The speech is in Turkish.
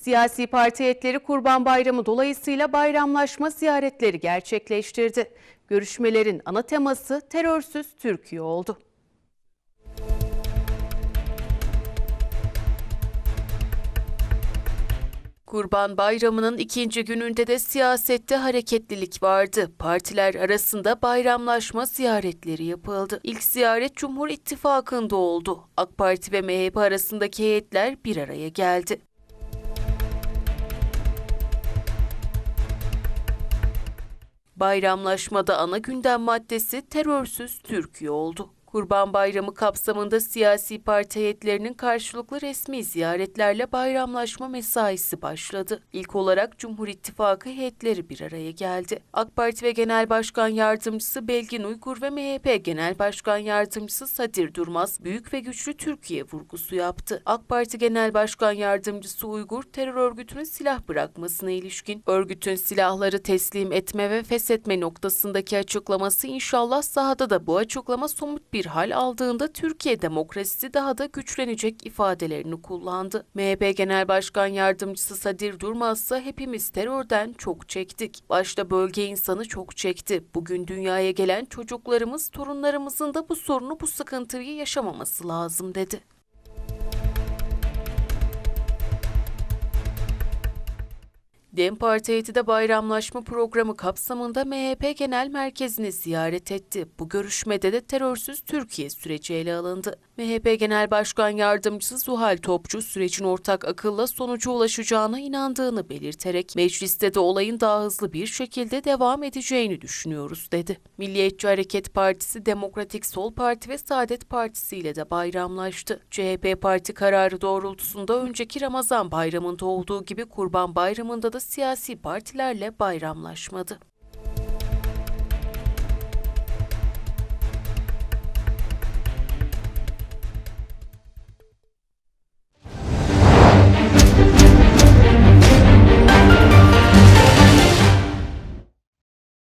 Siyasi parti heyetleri Kurban Bayramı dolayısıyla bayramlaşma ziyaretleri gerçekleştirdi. Görüşmelerin ana teması terörsüz Türkiye oldu. Kurban Bayramı'nın ikinci gününde de siyasette hareketlilik vardı. Partiler arasında bayramlaşma ziyaretleri yapıldı. İlk ziyaret Cumhur İttifakı'nda oldu. AK Parti ve MHP arasındaki heyetler bir araya geldi. Bayramlaşmada ana gündem maddesi terörsüz Türkiye oldu. Kurban Bayramı kapsamında siyasi parti heyetlerinin karşılıklı resmi ziyaretlerle bayramlaşma mesaisi başladı. İlk olarak Cumhur İttifakı heyetleri bir araya geldi. AK Parti ve Genel Başkan Yardımcısı Belgin Uygur ve MHP Genel Başkan Yardımcısı Sadir Durmaz, büyük ve güçlü Türkiye vurgusu yaptı. AK Parti Genel Başkan Yardımcısı Uygur, terör örgütünün silah bırakmasına ilişkin örgütün silahları teslim etme ve feshetme noktasındaki açıklaması inşallah sahada da bu açıklama somut bir hal aldığında Türkiye demokrasisi daha da güçlenecek ifadelerini kullandı. MHP Genel Başkan Yardımcısı Sadir Durmaz ise hepimiz terörden çok çektik. Başta bölge insanı çok çekti. Bugün dünyaya gelen çocuklarımız, torunlarımızın da bu sorunu, bu sıkıntıyı yaşamaması lazım dedi. DEM Parti heyeti bayramlaşma programı kapsamında MHP Genel Merkezi'ni ziyaret etti. Bu görüşmede de terörsüz Türkiye süreci ele alındı. MHP Genel Başkan Yardımcısı Zuhal Topçu sürecin ortak akılla sonuca ulaşacağına inandığını belirterek mecliste de olayın daha hızlı bir şekilde devam edeceğini düşünüyoruz dedi. Milliyetçi Hareket Partisi, Demokratik Sol Parti ve Saadet Partisi ile de bayramlaştı. CHP parti kararı doğrultusunda önceki Ramazan bayramında olduğu gibi Kurban Bayramı'nda da siyasi partilerle bayramlaşmadı.